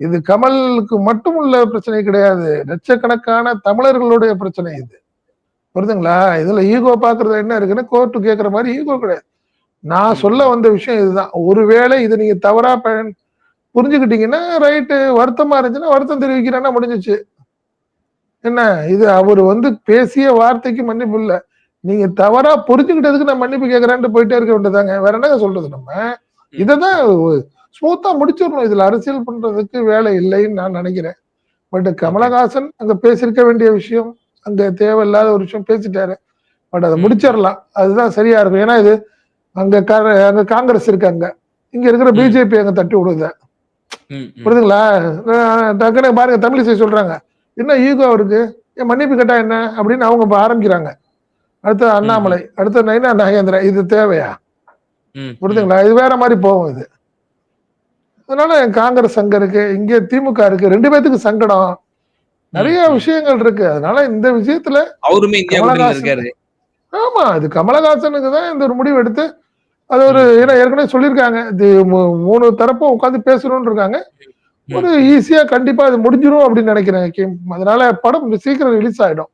இது கமலுக்கு மட்டும் உள்ள பிரச்சனை கிடையாது. லட்சக்கணக்கான தமிழர்களுடைய பிரச்சனை இது. புரியுதுங்களா இதுல ஈகோ பாக்குறது என்ன இருக்குன்னு கோர்ட்டு கேட்கற மாதிரி ஈகோ கிடையாது. நான் சொல்ல வந்த விஷயம் இதுதான். ஒருவேளை இது நீங்க தவறா பயன் புரிஞ்சுக்கிட்டீங்கன்னா ரைட்டு வருத்தமா இருந்துச்சுன்னா வருத்தம் தெரிவிக்கிறேன்னா முடிஞ்சிச்சு. என்ன? இது அவர் வந்து பேசிய வார்த்தைக்கு மன்னிப்பு இல்ல. நீங்க தவறா புரிஞ்சுக்கிட்டதுக்கு நான் மன்னிப்பு கேட்கறேன்ட்டு போயிட்டே இருக்க வேண்டியதாங்க வேற என்னங்க சொல்றது நம்ம? இததான் ஸ்மூத்தா முடிச்சிடணும். இதுல அரசியல் பண்றதுக்கு வேலை இல்லைன்னு நான் நினைக்கிறேன். பட் கமலஹாசன் அங்க பேசியிருக்க வேண்டிய விஷயம் அங்க தேவையில்லாத ஒரு விஷயம் பேசிட்டாரு. பட் அதை முடிச்சிடலாம். அதுதான் சரியா இருக்கும். ஏன்னா இது அங்க அங்க காங்கிரஸ் இருக்காங்க இங்க இருக்கிற பிஜேபி அங்க தட்டி விடுத. புரியுதுங்களா? டக்குனு பாருங்க தமிழிசை சொல்றாங்க. என்ன ஈகோ இருக்கு என் மன்னிப்பு கேட்டா என்ன? அப்படின்னு அவங்க ஆரம்பிக்கிறாங்க. அடுத்து அண்ணாமலை அடுத்து நைனா நாகேந்திரா இது தேவையா? புரியுதுங்களா? இது வேற மாதிரி போகும் இது. அதனால காங்கிரஸ் அங்க இருக்கு இங்க திமுக இருக்கு ரெண்டு பேத்துக்கு சங்கடம். நிறைய விஷயங்கள் இருக்கு. அதனால இந்த விஷயத்துல அவருமே இருக்காரு. ஆமா இது கமலஹாசனுக்கு தான் இந்த ஒரு முடிவு எடுத்து அது ஒரு ஏன்னா ஏற்கனவே சொல்லியிருக்காங்க இது மூணு தரப்பும் உட்காந்து பேசணும்னு இருக்காங்க. ஒரு ஈஸியா கண்டிப்பா அது முடிஞ்சிடும் அப்படின்னு நினைக்கிறேன் அதனால படம் சீக்கிரம் ரிலீஸ் ஆயிடும்.